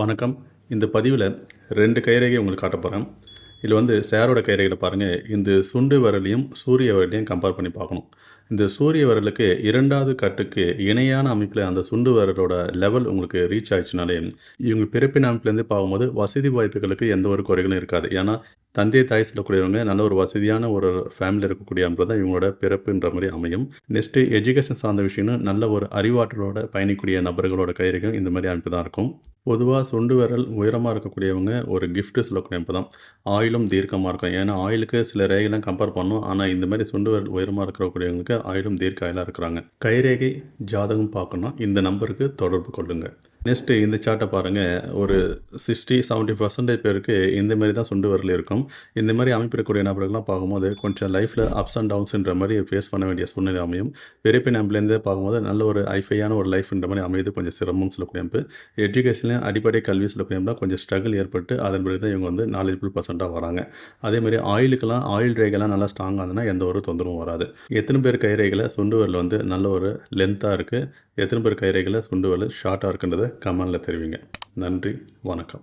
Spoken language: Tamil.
வணக்கம். இந்த பதிவில் ரெண்டு கைரேகை உங்களுக்கு காட்ட போகிறேன் இதில் வந்து சேரோட கைரேகையில் பாருங்கள் இந்த சுண்டு விரலையும் சூரிய விரலையும் கம்பேர் பண்ணி பார்க்கணும். இந்த சூரிய விரலுக்கு இரண்டாவது கட்டுக்கு இணையான அமைப்பில் அந்த சுண்டு விரலோட லெவல் உங்களுக்கு ரீச் ஆயிடுச்சுனாலே இவங்க பிறப்பின் அமைப்புலேருந்து பார்க்கும்போது வசதி வாய்ப்புகளுக்கு எந்த ஒரு குறைகளும் இருக்காது. ஏன்னா தந்தையை தாய் சொல்லக்கூடியவங்க நல்ல ஒரு வசதியான ஒரு ஃபேமிலியில் இருக்கக்கூடிய அமைப்பு தான் இவங்களோட பிறப்புன்ற மாதிரி அமையும். நெக்ஸ்ட்டு எஜுகேஷன் சார்ந்த விஷயம்னு நல்ல ஒரு அறிவாற்றலோட பயணிக்கூடிய நபர்களோட கைரேகம் இந்த மாதிரி அமைப்பு தான் இருக்கும். பொதுவாக சுண்டு விரல் உயரமாக இருக்கக்கூடியவங்க ஒரு கிஃப்ட்டு சொல்லக்கூடிய இப்போ தான் ஆயிலும் தீர்க்கமாக இருக்கும். ஏன்னா ஆயிலுக்கு சில ரேகைலாம் கம்பேர் பண்ணோம். ஆனால் இந்த மாதிரி சுண்டு விரல் உயரமாக இருக்கக்கூடியவங்களுக்கு ஆயிலும் தீர்க்க ஆயிலாக இருக்கிறாங்க. கைரேகை ஜாதகம் பார்க்கணும் இந்த நம்பருக்கு தொடர்பு கொள்ளுங்கள் நெக்ஸ்ட்டு இந்த சார்ட்டை பாருங்கள் ஒரு சிக்ஸ்டி செவன்ட்டி பர்சன்டேஜ் பேருக்கு இந்த மாதிரி தான் சுண்டு வரல இருக்கும். இந்த மாதிரி அமைப்பிடக்கூடிய நபர்கள்லாம் பார்க்கும்போது கொஞ்சம் லைஃப்பில் அப்ஸ் அண்ட் டவுன்ஸ்ன்ற மாதிரி ஃபேஸ் பண்ண வேண்டிய சூழ்நிலை அமையும். பெரிய நம்பிலேருந்தே பார்க்கும்போது நல்ல ஒரு ஐஃபையான ஒரு லைஃப்ன்ற மாதிரி அமையுது. கொஞ்சம் சிரமம் சொல்லக்கூடிய அமைப்பு. எஜுகேஷன்லேயும் அடிப்படை கல்வி சொல்லக்கூடிய அமைப்புல கொஞ்சம் ஸ்ட்ரகிள் ஏற்பட்டு அதன் பிறகு தான் இவங்க வந்து நாலேஜபிள் பர்சண்ட்டாக வராங்க. அதே மாதிரி ஆயிலுக்கெல்லாம் ஆயில் ரேகைலாம் நல்லா ஸ்ட்ராங்காக இருந்ததுன்னா எந்த ஒரு தொந்தரவும் வராது. எத்தனை பேர் கைரேகையில் சுண்டு வரல வந்து நல்ல ஒரு லென்த்தாக இருக்குது எத்தனை பேர் கைரேகையில் சுண்டு வரல ஷார்ட்டாக இருக்குன்றதை கமெண்டில் தெரிவிங்க. நன்றி வணக்கம்.